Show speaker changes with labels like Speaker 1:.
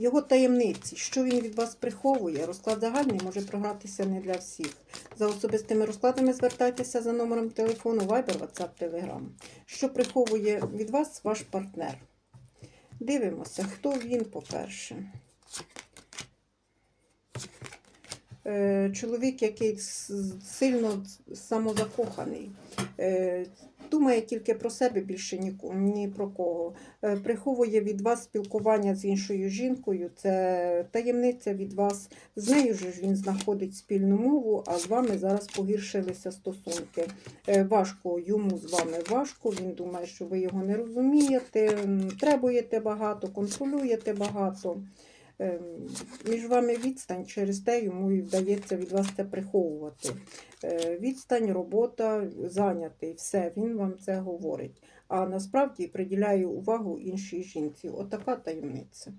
Speaker 1: Його таємниці, що він від вас приховує, розклад загальний може програтися не для всіх. За особистими розкладами звертайтеся за номером телефону Viber, WhatsApp, Telegram. Що приховує від вас ваш партнер? Дивимося, хто він, по-перше. Е, Чоловік, який сильно самозакоханий, Е, думає тільки про себе більше ні, ні про кого. Е, Приховує від вас спілкування з іншою жінкою, це таємниця від вас. З нею ж він знаходить спільну мову, а з вами зараз погіршилися стосунки. Е, Важко йому з вами важко. Він думає, що ви його не розумієте, требуєте багато, контролюєте багато. Ем, Між вами відстань, через те йому і вдається від вас це приховувати. Е, Відстань, робота, зайнятий, все, він вам це говорить. А насправді приділяє увагу іншій жінці. Отака таємниця.